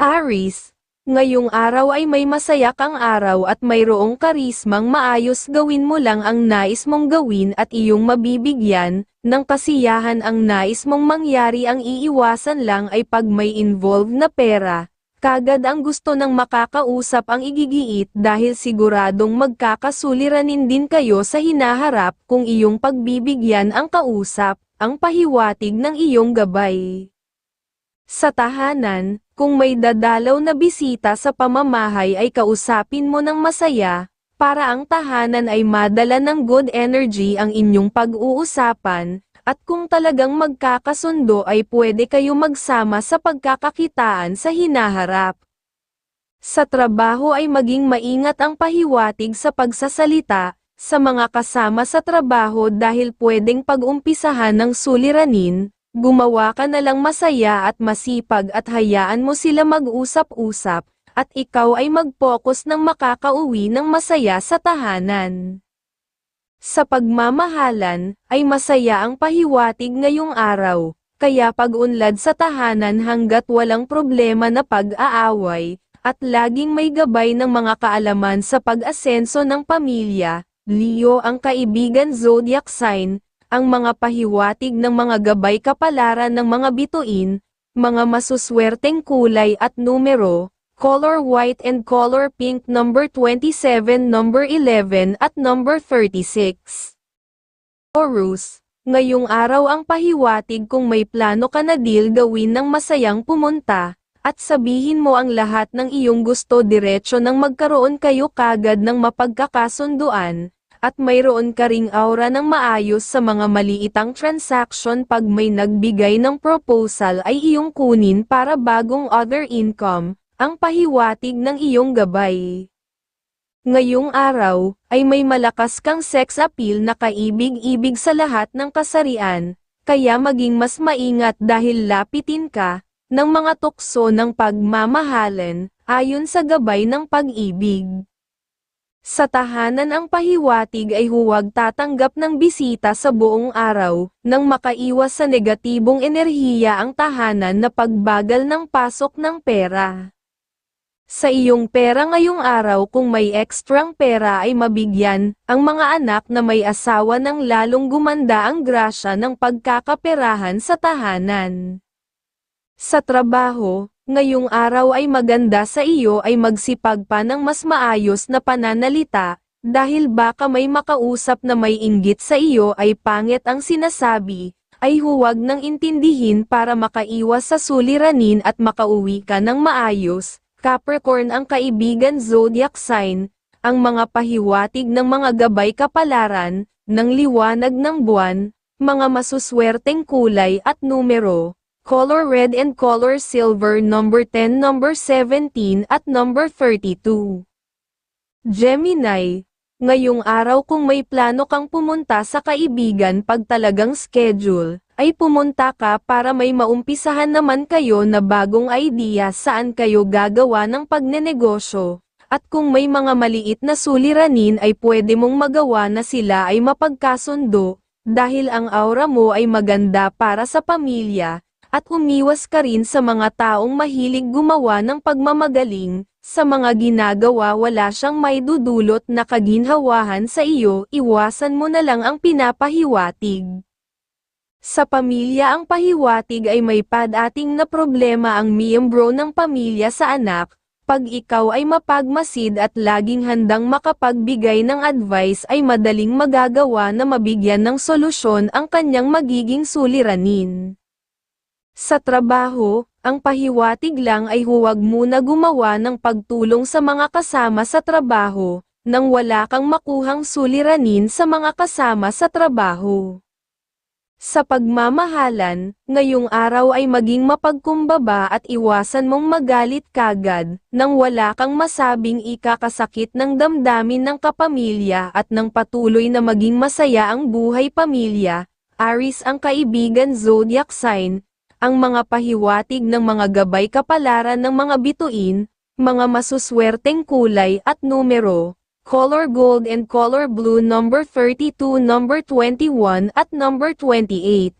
Aris, ngayong araw ay may masaya kang araw at mayroong karismang maayos gawin mo lang ang nais mong gawin at iyong mabibigyan, ng kasiyahan ang nais mong mangyari ang iiwasan lang ay pag may involved na pera. Kagad ang gusto ng makakausap ang igigiit dahil siguradong magkakasuliranin din kayo sa hinaharap kung iyong pagbibigyan ang kausap, ang pahiwatig ng iyong gabay. Sa tahanan, kung may dadalaw na bisita sa pamamahay ay kausapin mo ng masaya, para ang tahanan ay madala ng good energy ang inyong pag-uusapan, at kung talagang magkakasundo ay pwede kayo magsama sa pagkakakitaan sa hinaharap. Sa trabaho ay maging maingat ang pahiwatig sa pagsasalita, sa mga kasama sa trabaho dahil pwedeng pag-umpisahan ng suliranin, gumawa ka na lang masaya at masipag at hayaan mo sila mag-usap-usap, at ikaw ay mag-focus ng makakauwi ng masaya sa tahanan. Sa pagmamahalan, ay masaya ang pahiwatig ngayong araw, kaya pag-unlad sa tahanan hanggat walang problema na pag-aaway, at laging may gabay ng mga kaalaman sa pag-asenso ng pamilya, Leo ang kaibigan zodiac sign, ang mga pahiwatig ng mga gabay kapalaran ng mga bituin, mga masuswerteng kulay at numero, color white and color pink number 27 number 11 at number 36. Taurus, ngayong araw ang pahiwatig kung may plano ka na deal gawin ng masayang pumunta, at sabihin mo ang lahat ng iyong gusto diretsyo nang magkaroon kayo kagad ng mapagkakasunduan, at mayroon ka ring aura ng maayos sa mga maliitang transaction pag may nagbigay ng proposal ay iyong kunin para bagong other income, ang pahiwatig ng iyong gabay. Ngayong araw, ay may malakas kang sex appeal na kaibig-ibig sa lahat ng kasarian, kaya maging mas maingat dahil lapitin ka, ng mga tukso ng pagmamahalan, ayon sa gabay ng pag-ibig. Sa tahanan ang pahiwatig ay huwag tatanggap ng bisita sa buong araw, nang makaiwas sa negatibong enerhiya ang tahanan na pagbagal ng pasok ng pera. Sa iyong pera ngayong araw kung may ekstrang pera ay mabigyan, ang mga anak na may asawa ng lalong gumanda ang grasya ng pagkakaperahan sa tahanan. Sa trabaho, ngayong araw ay maganda sa iyo ay magsipag pa ng mas maayos na pananalita, dahil baka may makausap na may inggit sa iyo ay pangit ang sinasabi, ay huwag nang intindihin para makaiwas sa suliranin at makauwi ka ng maayos, Capricorn ang kaibigan zodiac sign, ang mga pahiwatig ng mga gabay kapalaran, ng liwanag ng buwan, mga masuswerteng kulay at numero, color red and color silver number 10 number 17 at number 32. Gemini, ngayong araw kung may plano kang pumunta sa kaibigan pag talagang schedule, ay pumunta ka para may maumpisahan naman kayo na bagong idea saan kayo gagawa ng pagnenegosyo, at kung may mga maliit na suliranin ay pwede mong magawa na sila ay mapagkasundo, dahil ang aura mo ay maganda para sa pamilya, at umiwas ka rin sa mga taong mahilig gumawa ng pagmamagaling, sa mga ginagawa wala siyang may dudulot na kaginhawahan sa iyo, iwasan mo na lang ang pinapahiwatig. Sa pamilya ang pahiwatig ay may padating na problema ang miyembro ng pamilya sa anak, pag ikaw ay mapagmasid at laging handang makapagbigay ng advice ay madaling magagawa na mabigyan ng solusyon ang kanyang magiging suliranin. Sa trabaho, ang pahiwatig lang ay huwag muna gumawa ng pagtulong sa mga kasama sa trabaho, nang wala kang makuhang suliranin sa mga kasama sa trabaho. Sa pagmamahalan, ngayong araw ay maging mapagkumbaba at iwasan mong magalit kagad, nang wala kang masabing ikakasakit ng damdamin ng kapamilya at nang patuloy na maging masaya ang buhay pamilya. Aris ang kaibigan zodiac sign, ang mga pahiwatig ng mga gabay kapalaran ng mga bituin, mga masuswerteng kulay at numero, color gold and color blue number 32 number 21 at number 28.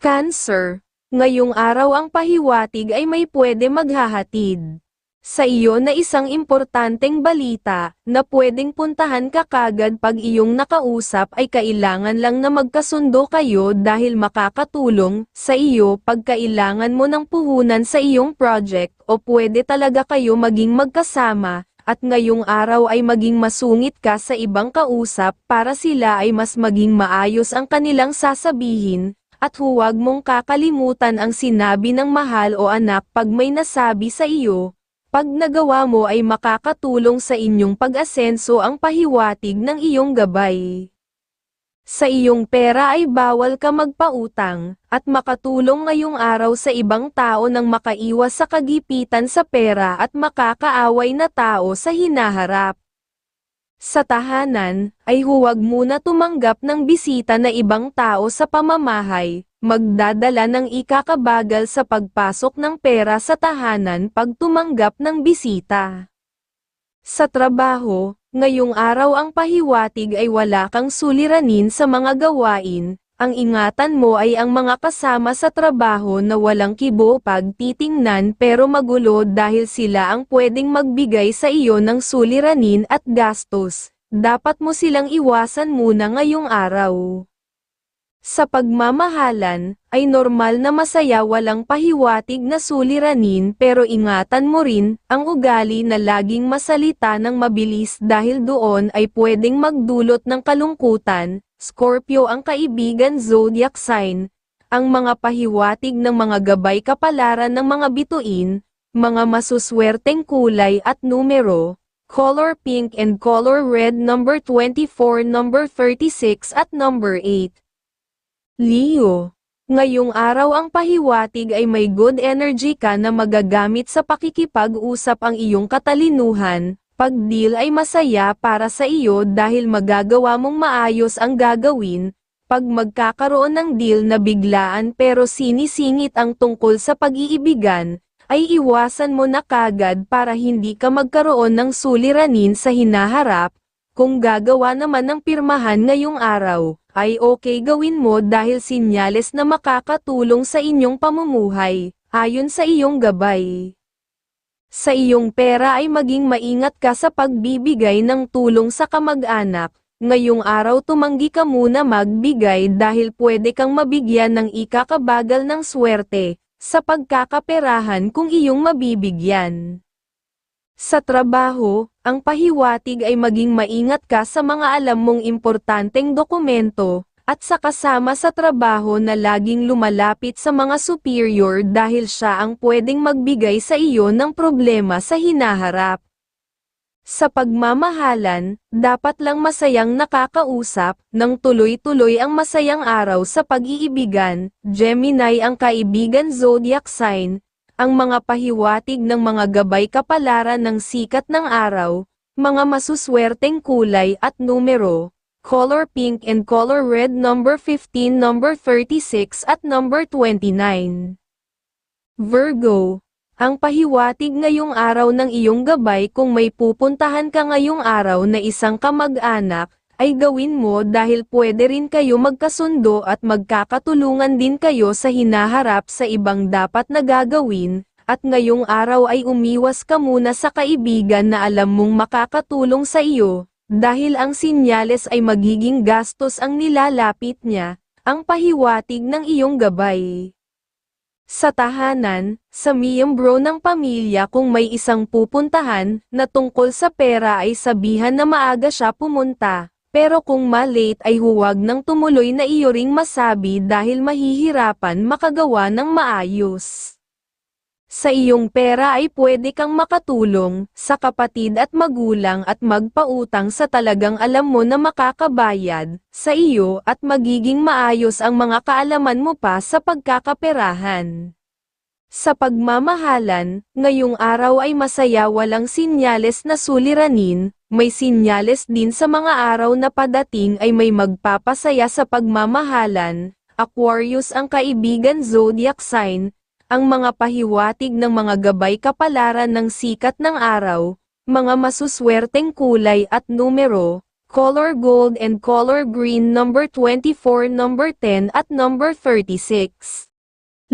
Cancer, Ngayong araw ang pahiwatig ay may pwede maghahatid. Sa iyo na isang importanteng balita, na pwedeng puntahan ka kagad pag iyong nakausap ay kailangan lang na magkasundo kayo dahil makakatulong sa iyo pag kailangan mo ng puhunan sa iyong project o pwede talaga kayo maging magkasama, at ngayong araw ay maging masungit ka sa ibang kausap para sila ay mas maging maayos ang kanilang sasabihin, at huwag mong kakalimutan ang sinabi ng mahal o anak pag may nasabi sa iyo, pag nagawa mo ay makakatulong sa inyong pag-asenso ang pahiwatig ng iyong gabay. Sa iyong pera ay bawal ka magpautang, at makatulong ngayong araw sa ibang tao nang makaiwas sa kagipitan sa pera at makakaaway na tao sa hinaharap. Sa tahanan, ay huwag muna tumanggap ng bisita na ibang tao sa pamamahay, magdadala ng ikakabagal sa pagpasok ng pera sa tahanan pag tumanggap ng bisita. Sa trabaho, ngayong araw ang pahiwatig ay wala kang suliranin sa mga gawain, ang ingatan mo ay ang mga kasama sa trabaho na walang kibo pag titingnan pero magulo dahil sila ang pwedeng magbigay sa iyo ng suliranin at gastos, dapat mo silang iwasan muna ngayong araw. Sa pagmamahalan, ay normal na masaya walang pahiwatig na suliranin pero ingatan mo rin, ang ugali na laging masalita ng mabilis dahil doon ay pwedeng magdulot ng kalungkutan, Scorpio ang kaibigan zodiac sign, ang mga pahiwatig ng mga gabay kapalaran ng mga bituin, mga masuswerteng kulay at numero, color pink and color red number 24 number 36 at number 8. Leo. Ngayong araw ang pahiwatig ay may good energy ka na magagamit sa pakikipag-usap ang iyong katalinuhan, pag deal ay masaya para sa iyo dahil magagawa mong maayos ang gagawin, pag magkakaroon ng deal na biglaan pero sinisingit ang tungkol sa pag-iibigan, ay iwasan mo na kagad para hindi ka magkaroon ng suliranin sa hinaharap, kung gagawa naman ng pirmahan ngayong araw, ay okay gawin mo dahil sinyales na makakatulong sa inyong pamumuhay, ayon sa iyong gabay. Sa iyong pera ay maging maingat ka sa pagbibigay ng tulong sa kamag-anak, ngayong araw tumanggi ka muna magbigay dahil pwede kang mabigyan ng ikakabagal ng swerte, sa pagkakaperahan kung iyong mabibigyan. Sa trabaho, ang pahiwatig ay maging maingat ka sa mga alam mong importanteng dokumento, at sa kasama sa trabaho na laging lumalapit sa mga superior dahil siya ang pwedeng magbigay sa iyo ng problema sa hinaharap. Sa pagmamahalan, dapat lang masayang nakakausap, nang tuloy-tuloy ang masayang araw sa pag-iibigan, Gemini ang kaibigan zodiac sign, ang mga pahiwatig ng mga gabay kapalaran ng sikat ng araw, mga masuswerteng kulay at numero, color pink and color red number 15 number 36 at number 29. Virgo, ang pahiwatig ngayong araw ng iyong gabay kung may pupuntahan ka ngayong araw na isang kamag-anak, ay gawin mo dahil pwede rin kayo magkasundo at magkakatulungan din kayo sa hinaharap sa ibang dapat na gagawin, at ngayong araw ay umiwas ka muna sa kaibigan na alam mong makakatulong sa iyo, dahil ang sinyales ay magiging gastos ang nilalapit niya, ang pahiwatig ng iyong gabay. Sa tahanan, sa miyembro ng pamilya kung may isang pupuntahan na tungkol sa pera ay sabihan na maaga siya pumunta, pero kung malate ay huwag nang tumuloy na iyo ring masabi dahil mahihirapan makagawa ng maayos. Sa iyong pera ay pwede kang makatulong sa kapatid at magulang at magpautang sa talagang alam mo na makakabayad sa iyo at magiging maayos ang mga kaalaman mo pa sa pagkakaperahan. Sa pagmamahalan, ngayong araw ay masaya walang sinyales na suliranin, may sinyales din sa mga araw na padating ay may magpapasaya sa pagmamahalan, Aquarius ang kaibigan zodiac sign, ang mga pahiwatig ng mga gabay kapalaran ng sikat ng araw, mga masuswerteng kulay at numero, color gold and color green number 24 number 10 at number 36.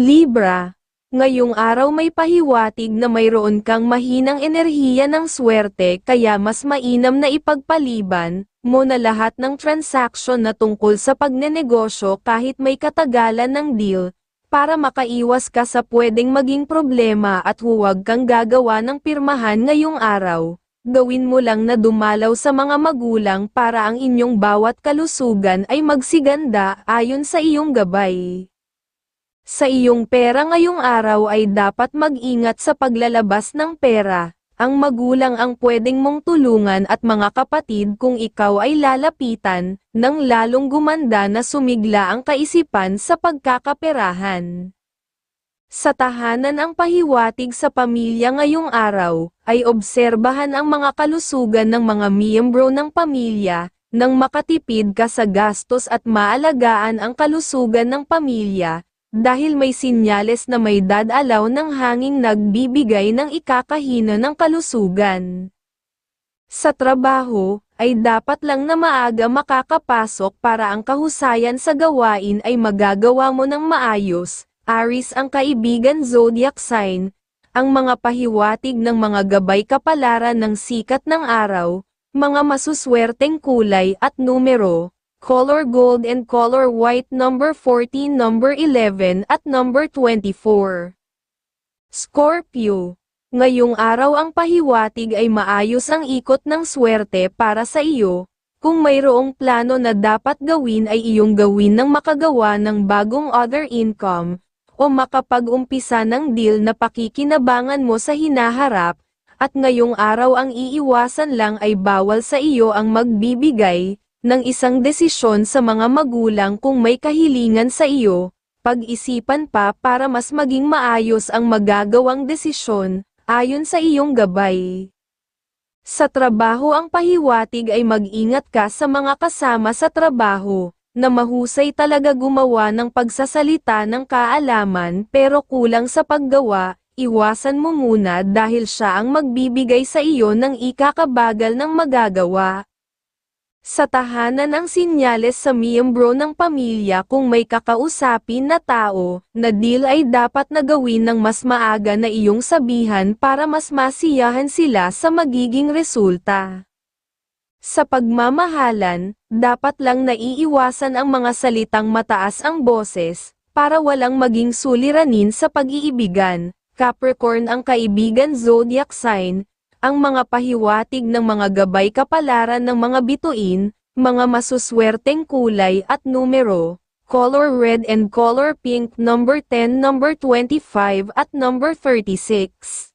Libra, ngayong araw may pahiwatig na mayroon kang mahinang enerhiya ng swerte kaya mas mainam na ipagpaliban mo na lahat ng transaction na tungkol sa pagnenegosyo kahit may katagalan ng deal, para makaiwas ka sa pwedeng maging problema at huwag kang gagawa ng pirmahan ngayong araw. Gawin mo lang na dumalaw sa mga magulang para ang inyong bawat kalusugan ay magsiganda ayon sa iyong gabay. Sa iyong pera ngayong araw ay dapat mag-ingat sa paglalabas ng pera. Ang magulang ang pwedeng mong tulungan at mga kapatid kung ikaw ay lalapitan, nang lalong gumanda na sumigla ang kaisipan sa pagkakaperahan. Sa tahanan ang pahiwatig sa pamilya ngayong araw, ay obserbahan ang mga kalusugan ng mga miyembro ng pamilya, nang makatipid ka sa gastos at maalagaan ang kalusugan ng pamilya, dahil may sinyales na may dadalaw ng hanging nagbibigay ng ikakahina ng kalusugan. Sa trabaho, ay dapat lang na maaga makakapasok para ang kahusayan sa gawain ay magagawa mo ng maayos. Aris ang kaibigan zodiac sign, ang mga pahiwatig ng mga gabay kapalaran ng sikat ng araw, mga masuswerteng kulay at numero, color gold and color white number 14 number 11 at number 24. Scorpio. Ngayong araw ang pahiwatig ay maayos ang ikot ng swerte para sa iyo. Kung mayroong plano na dapat gawin ay iyong gawin ng makagawa ng bagong other income, o makapag-umpisa ng deal na pakikinabangan mo sa hinaharap, at ngayong araw ang iiwasan lang ay bawal sa iyo ang magbibigay, ng isang desisyon sa mga magulang kung may kahilingan sa iyo, pag-isipan pa para mas maging maayos ang magagawang desisyon, ayon sa iyong gabay. Sa trabaho ang pahiwatig ay mag-ingat ka sa mga kasama sa trabaho, na mahusay talaga gumawa ng pagsasalita ng kaalaman pero kulang sa paggawa, iwasan mo muna dahil siya ang magbibigay sa iyo ng ikakabagal ng magagawa. Sa tahanan ang sinyales sa miyembro ng pamilya kung may kakausapin na tao, na deal ay dapat na gawin ng mas maaga na iyong sabihan para mas masiyahan sila sa magiging resulta. Sa pagmamahalan, dapat lang naiiwasan ang mga salitang mataas ang boses, para walang maging suliranin sa pag-iibigan. Capricorn ang kaibigan zodiac sign, ang mga pahiwatig ng mga gabay kapalaran ng mga bituin, mga masuswerteng kulay at numero, color red and color pink number 10 number 25 at number 36.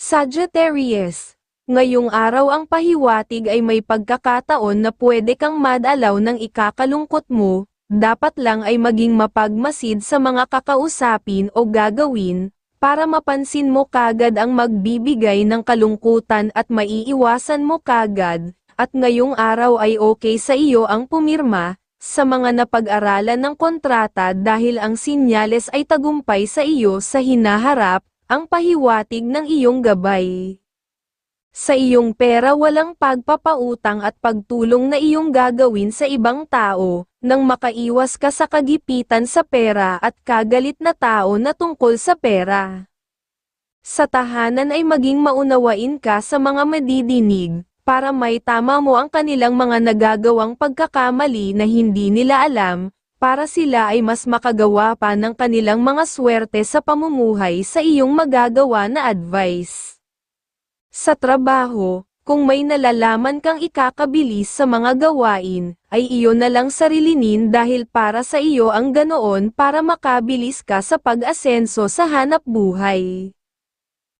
Sagittarius Ngayong araw ang pahiwatig ay may pagkakataon na pwede kang madalaw ng ikakalungkot mo, dapat lang ay maging mapagmasid sa mga kakausapin o gagawin, para mapansin mo kagad ang magbibigay ng kalungkutan at maiiwasan mo kagad, at ngayong araw ay okay sa iyo ang pumirma, sa mga napag-aralan ng kontrata dahil ang sinyales ay tagumpay sa iyo sa hinaharap, ang pahiwatig ng iyong gabay. Sa iyong pera walang pagpapautang at pagtulong na iyong gagawin sa ibang tao, nang makaiwas ka sa kagipitan sa pera at kagalit na tao na tungkol sa pera. Sa tahanan ay maging maunawain ka sa mga madidinig, para may tama mo ang kanilang mga nagagawang pagkakamali na hindi nila alam, para sila ay mas makagawa pa ng kanilang mga swerte sa pamumuhay sa iyong magagawa na advice. Sa trabaho, kung may nalalaman kang ikakabilis sa mga gawain, ay iyo na lang sarilinin dahil para sa iyo ang ganoon para makabilis ka sa pag-asenso sa hanap buhay.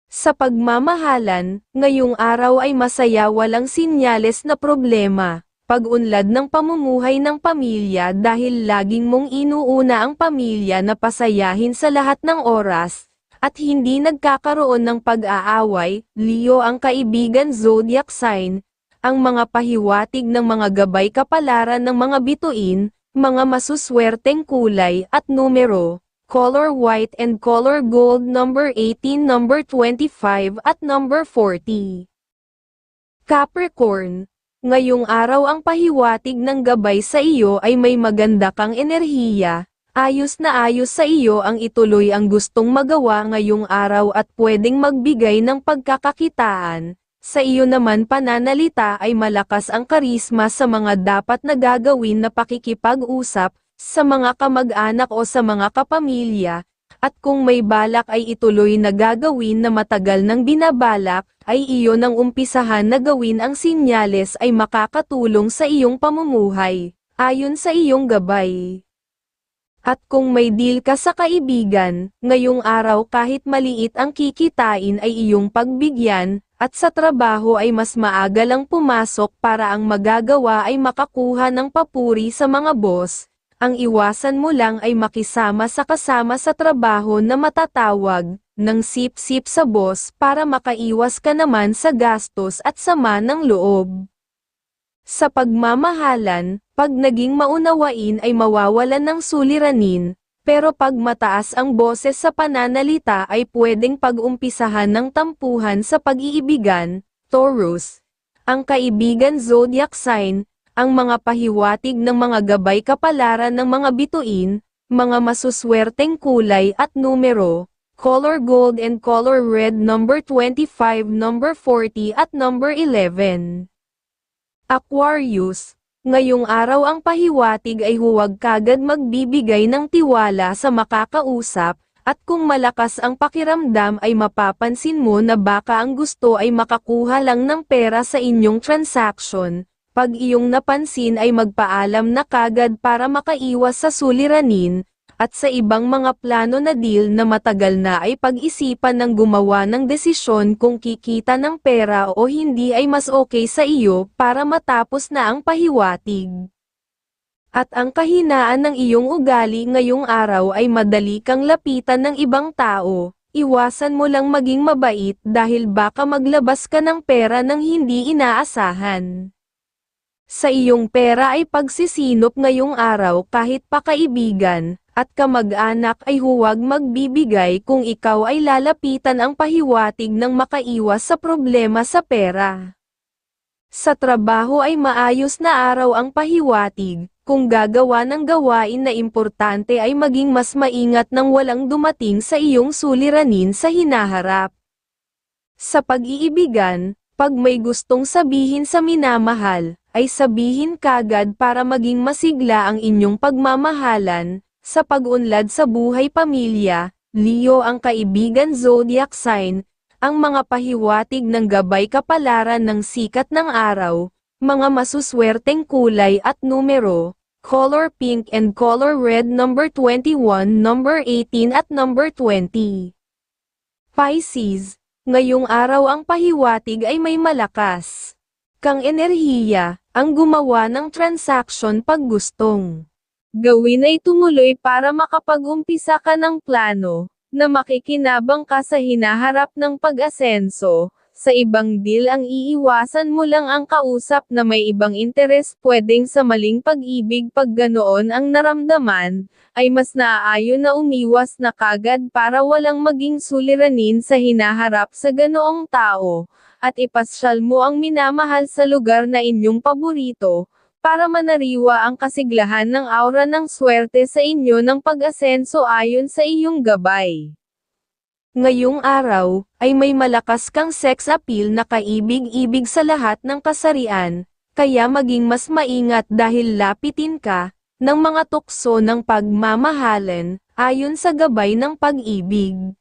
Sa pagmamahalan, ngayong araw ay masaya walang sinyales na problema, pag-unlad ng pamumuhay ng pamilya dahil laging mong inuuna ang pamilya na pasayahin sa lahat ng oras, at hindi nagkakaroon ng pag-aaway, Leo ang kaibigan zodiac sign, ang mga pahiwatig ng mga gabay kapalaran ng mga bituin, mga masuswerteng kulay at numero, color white and color gold number 18 number 25 at number 40. Capricorn, ngayong araw ang pahiwatig ng gabay sa iyo ay may maganda kang enerhiya, Ayos na ayos sa iyo ang ituloy ang gustong magawa ngayong araw at pwedeng magbigay ng pagkakakitaan. Sa iyo naman pananalita ay malakas ang karisma sa mga dapat na gagawin na pakikipag-usap, sa mga kamag-anak o sa mga kapamilya, at kung may balak ay ituloy na gagawin na matagal nang binabalak, ay iyo nang umpisahan na gawin ang sinyales ay makakatulong sa iyong pamumuhay, ayon sa iyong gabay. At kung may deal ka sa kaibigan, ngayong araw kahit maliit ang kikitain ay iyong pagbigyan, at sa trabaho ay mas maaga lang pumasok para ang magagawa ay makakuha ng papuri sa mga boss, ang iwasan mo lang ay makisama sa kasama sa trabaho na matatawag, ng sip-sip sa boss para makaiwas ka naman sa gastos at sama ng loob. Sa pagmamahalan, pag naging maunawain ay mawawalan ng suliranin, pero pag mataas ang boses sa pananalita ay pwedeng pag-umpisahan ng tampuhan sa pag-iibigan, Taurus. Ang kaibigan zodiac sign, ang mga pahiwatig ng mga gabay kapalaran ng mga bituin, mga masuswerteng kulay at numero, color gold and color red number 25, number 40 at number 11. Aquarius, ngayong araw ang pahiwatig ay huwag kagad magbibigay ng tiwala sa makakausap, at kung malakas ang pakiramdam ay mapapansin mo na baka ang gusto ay makakuha lang ng pera sa inyong transaction, pag iyong napansin ay magpaalam na kagad para makaiwas sa suliranin, at sa ibang mga plano na deal na matagal na ay pag-isipan ng gumawa ng desisyon kung kikita ng pera o hindi ay mas okay sa iyo para matapos na ang pahiwatig. At ang kahinaan ng iyong ugali ngayong araw ay madali kang lapitan ng ibang tao, iwasan mo lang maging mabait dahil baka maglabas ka ng pera ng hindi inaasahan. Sa iyong pera ay pagsisinop ngayong araw kahit pa kaibigan, at kamag-anak ay huwag magbibigay kung ikaw ay lalapitan ang pahiwatig ng makaiwas sa problema sa pera. Sa trabaho ay maayos na araw ang pahiwatig, kung gagawa ng gawain na importante ay maging mas maingat nang walang dumating sa iyong suliranin sa hinaharap. Sa pag-iibigan, pag may gustong sabihin sa minamahal, ay sabihin kagad para maging masigla ang inyong pagmamahalan, sa pag-unlad sa buhay pamilya, Leo ang kaibigan zodiac sign, ang mga pahiwatig ng gabay kapalaran ng sikat ng araw, mga masuswerteng kulay at numero, color pink and color red number 21, number 18 at number 20. Pisces, ngayong araw ang pahiwatig ay may malakas. Kang enerhiya, ang gumawa ng transaction pag gustong. Gawin ay tumuloy para makapag-umpisa ka ng plano, na makikinabang ka sa hinaharap ng pag-asenso, sa ibang deal ang iiwasan mo lang ang kausap na may ibang interes. Pwedeng sa maling pag-ibig pag ganoon ang naramdaman, ay mas naaayon na umiwas na kagad para walang maging suliranin sa hinaharap sa ganoong tao, at ipasyal mo ang minamahal sa lugar na inyong paborito, para manariwa ang kasiglahan ng aura ng swerte sa inyo ng pag-asenso ayon sa iyong gabay. Ngayong araw, ay may malakas kang sex appeal na kaibig-ibig sa lahat ng kasarian, kaya maging mas maingat dahil lapitin ka, ng mga tukso ng pagmamahalan, ayon sa gabay ng pag-ibig.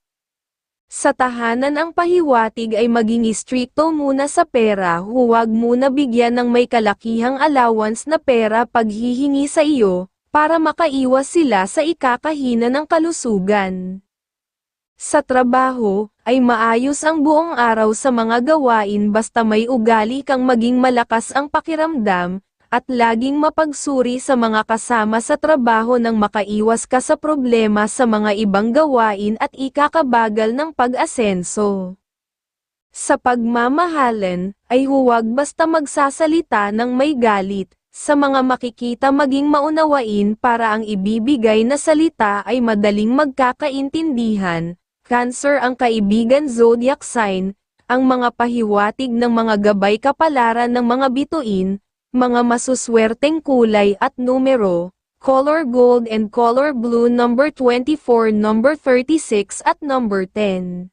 Sa tahanan ang pahiwatig ay maging istrikto muna sa pera huwag muna bigyan ng may kalakihang allowance na pera paghihingi sa iyo, para makaiwas sila sa ikakahina ng kalusugan. Sa trabaho, ay maayos ang buong araw sa mga gawain basta may ugali kang maging malakas ang pakiramdam, at laging mapagsuri sa mga kasama sa trabaho nang makaiwas ka sa problema sa mga ibang gawain at ikakabagal ng pag-asenso. Sa pagmamahalan, ay huwag basta magsasalita ng may galit, sa mga makikita maging maunawain para ang ibibigay na salita ay madaling magkakaintindihan. Cancer ang kaibigan zodiac sign, ang mga pahiwatig ng mga gabay kapalaran ng mga bituin, mga masuswerteng kulay at numero, color gold and color blue number 24, number 36 at number 10.